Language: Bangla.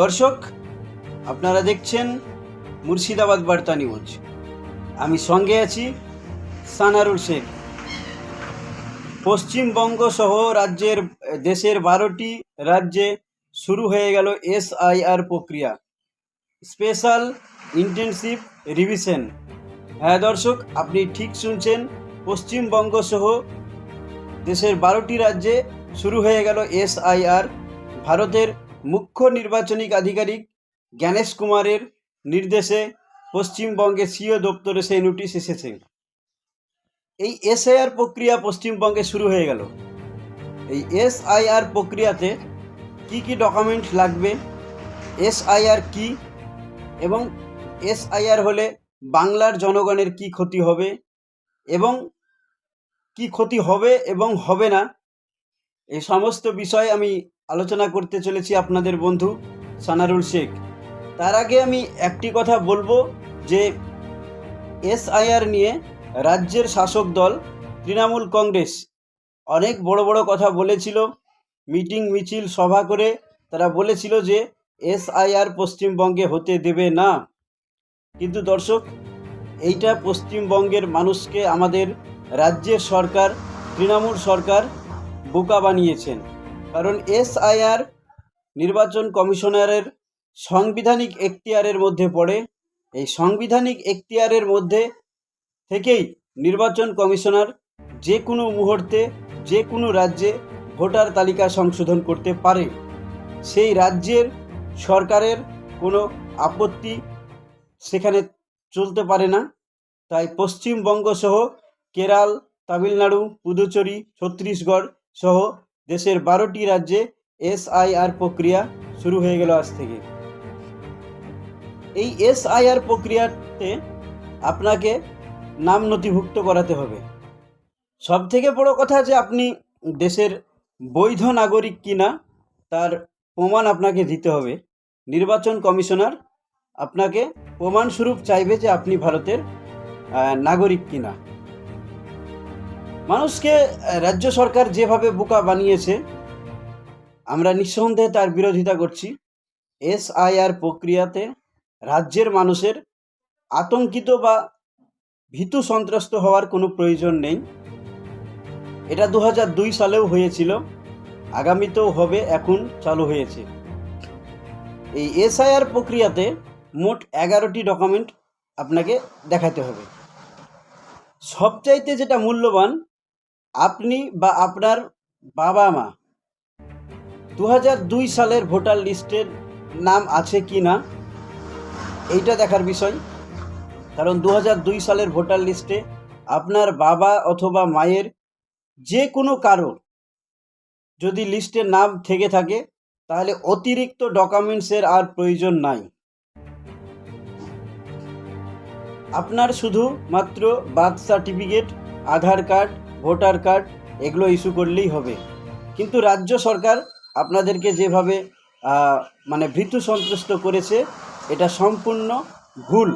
দর্শক, আপনারা দেখছেন মুর্শিদাবাদ বার্তা নিউজ। আমি সঙ্গে আছি সানারুল শেখ। পশ্চিমবঙ্গ সহ রাজ্যের, দেশের বারোটি রাজ্যে শুরু হয়ে গেল এসআইআর প্রক্রিয়া। Special intensive revision. হ্যাঁ দর্শক, আপনি ঠিক শুনছেন, পশ্চিমবঙ্গ সহ দেশের বারোটি রাজ্যে শুরু হয়ে গেল এসআইআর। ভারতের মুখ্য নির্বাচনিক আধিকারিক জ্ঞানেশ কুমারের নির্দেশে পশ্চিমবঙ্গে সিও দপ্তরে সেই নোটিশ এসেছে। এই এসআইআর প্রক্রিয়া পশ্চিমবঙ্গে শুরু হয়ে গেল। এই এসআইআর প্রক্রিয়াতে কি কি ডকুমেন্ট লাগবে, এসআইআর কি এবং এসআইআর হলে বাংলার জনগণের কি ক্ষতি হবে এবং কি ক্ষতি হবে এবং হবে না এই সমস্ত বিষয় আমি আলোচনা করতে চলেছি আপনাদের বন্ধু সানারুল শেখ। তার আগে আমি একটি কথা বলব যে এসআইআর নিয়ে রাজ্যের শাসক দল তৃণমূল কংগ্রেস অনেক বড় বড় কথা বলেছিল, মিটিং মিছিল, সভা করে তারা বলেছিল যে এসআইআর পশ্চিমবঙ্গে হতে দেবে না। কিন্তু দর্শক, এইটা পশ্চিমবঙ্গের মানুষকে আমাদের রাজ্যের সরকার, তৃণমূল সরকার বোকা বানিয়েছেন। কারণ এসআইআর নির্বাচন কমিশনারের সাংবিধানিক এখতিয়ারের মধ্যে পড়ে। এই সাংবিধানিক এখতিয়ারের মধ্যে থেকেই নির্বাচন কমিশনার যে কোনো মুহূর্তে, যে কোনো রাজ্যে ভোটার তালিকা সংশোধন করতে পারে। সেই রাজ্যের সরকারের কোনো আপত্তি সেখানে চলতে পারে না। তাই পশ্চিমবঙ্গ সহ কেরাল, তামিলনাড়ু, পুদুচেরি, ছত্তিশগড় সহ দেশের বারোটি রাজ্যে এসআইআর প্রক্রিয়া শুরু হয়ে গেল আজ থেকে। এই এসআইআর প্রক্রিয়াতে আপনাকে নাম নথিভুক্ত করাতে হবে। সব থেকে বড় কথা যে আপনি দেশের বৈধ নাগরিক কিনা, তার প্রমাণ আপনাকে দিতে হবে। নির্বাচন কমিশনার আপনাকে প্রমাণস্বরূপ চাইবে যে আপনি ভারতের নাগরিক কিনা। মানুষকে রাজ্য সরকার যেভাবে বোকা বানিয়েছে, আমরা নিঃসন্দেহে তার বিরোধিতা করছি। এসআইআর প্রক্রিয়াতে রাজ্যের মানুষের আতঙ্কিত বা ভীতু সন্ত্রস্ত হওয়ার কোনো প্রয়োজন নেই। এটা দু দুই সালেও হয়েছিল, আগামীতেও হবে, এখন চালু হয়েছে। এই এসআইআর প্রক্রিয়াতে মোট এগারোটি ডকুমেন্ট আপনাকে দেখাতে হবে। সবচাইতে যেটা মূল্যবান আপনি বা আপনার বাবা মা দু দুই সালের ভোটার লিস্টের নাম আছে কি না? এইটা দেখার বিষয়। কারণ দু দুই সালের ভোটার লিস্টে আপনার বাবা অথবা মায়ের যে কোনো কারও যদি লিস্টে নাম থেকে থাকে, তাহলে অতিরিক্ত ডকুমেন্টসের আর প্রয়োজন নাই। আপনার শুধু মাত্র birth certificate, Aadhaar card voter card এগুলো ইস্যু করলেই হবে। কিন্তু রাজ্য সরকার আপনাদেরকে যেভাবে মানে ভীতু সন্ত্রস্ত করেছে, এটা সম্পূর্ণ ভুল।